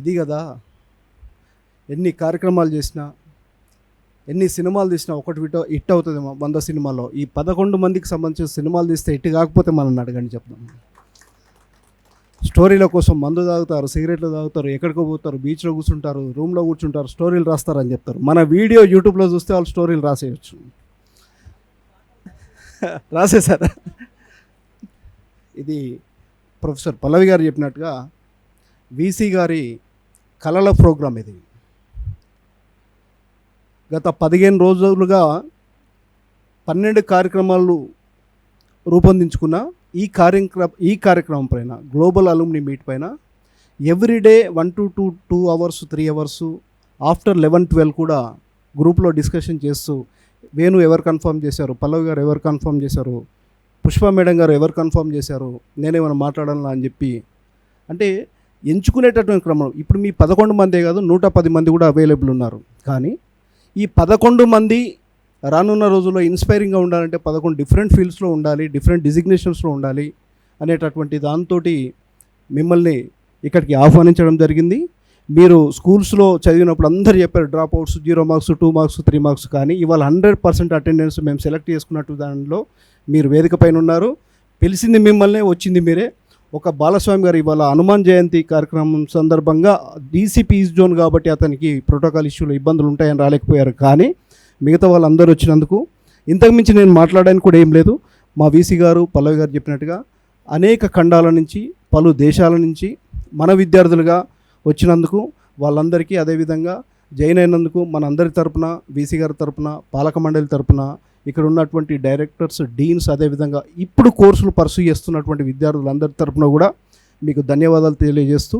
ఇది కదా. ఎన్ని కార్యక్రమాలు చేసినా ఎన్ని సినిమాలు తీసినా ఒకటి విటో హిట్ అవుతుంది వంద సినిమాలో ఈ పదకొండు మందికి సంబంధించిన సినిమాలు తీస్తే హిట్ కాకపోతే మనల్ని అడగండి చెప్తాం స్టోరీల కోసం మందు తాగుతారు సిగరెట్లు తాగుతారు ఎక్కడికో పోతారు బీచ్లో కూర్చుంటారు రూమ్లో కూర్చుంటారు స్టోరీలు రాస్తారని చెప్తారు. మన వీడియో యూట్యూబ్లో చూస్తే వాళ్ళు స్టోరీలు రాసేయచ్చు. రాసేసారా ఇది ప్రొఫెసర్ పల్లవి గారు చెప్పినట్టుగా వీసీ గారి కళల ప్రోగ్రాం ఇది. గత పదిహేను రోజులుగా పన్నెండు కార్యక్రమాలు రూపొందించుకున్న ఈ కార్యక్రమ ఈ కార్యక్రమం పైన గ్లోబల్ అలుమ్ని మీట్ పైన everyday one to two two hours three hours after eleven twelve కూడా గ్రూప్లో డిస్కషన్ చేస్తూ వేణు ఎవరు కన్ఫర్మ్ చేశారు పల్లవి గారు ఎవరు కన్ఫర్మ్ చేశారు పుష్ప మేడం గారు ఎవరు కన్ఫర్మ్ చేశారు నేనేమైనా మాట్లాడాలా అని చెప్పి అంటే ఎంచుకునేటటువంటి క్రమం. ఇప్పుడు మీ పదకొండు మందే కాదు నూట పది మంది కూడా అవైలబుల్ ఉన్నారు. కానీ ఈ పదకొండు మంది రానున్న రోజుల్లో ఇన్స్పైరింగ్గా ఉండాలంటే పదకొండు డిఫరెంట్ ఫీల్డ్స్లో ఉండాలి డిఫరెంట్ డిజిగ్నేషన్స్లో ఉండాలి అనేటటువంటి దాంతో మిమ్మల్ని ఇక్కడికి ఆహ్వానించడం జరిగింది. మీరు స్కూల్స్లో చదివినప్పుడు అందరు చెప్పారు dropouts zero marks two marks three marks కానీ ఇవాళ హండ్రెడ్ పర్సెంట్ అటెండెన్స్ మేము సెలెక్ట్ చేసుకున్నట్టు దానిలో మీరు వేదిక పైన ఉన్నారు. పిలిచింది మిమ్మల్నే వచ్చింది మీరే. ఒక బాలస్వామి గారు ఇవాళ హనుమాన్ జయంతి కార్యక్రమం సందర్భంగా డీసీపీ ఈస్ట్ జోన్ కాబట్టి అతనికి ప్రోటోకాల్ ఇష్యూలో ఇబ్బందులు ఉంటాయని రాలేకపోయారు. కానీ మిగతా వాళ్ళందరూ వచ్చినందుకు ఇంతకుమించి నేను మాట్లాడడానికి కూడా ఏం లేదు. మా వీసీ గారు పల్లవి గారు చెప్పినట్టుగా అనేక ఖండాల నుంచి పలు దేశాల నుంచి మన విద్యార్థులుగా వచ్చినందుకు వాళ్ళందరికీ అదేవిధంగా జైన్ అయినందుకు మన అందరి తరపున వీసీ గారి తరపున పాలక మండలి తరపున ఇక్కడ ఉన్నటువంటి డైరెక్టర్స్ డీన్స్ అదేవిధంగా ఇప్పుడు కోర్సులు పర్సూ చేస్తున్నటువంటి విద్యార్థులందరి తరఫున కూడా మీకు ధన్యవాదాలు తెలియజేస్తూ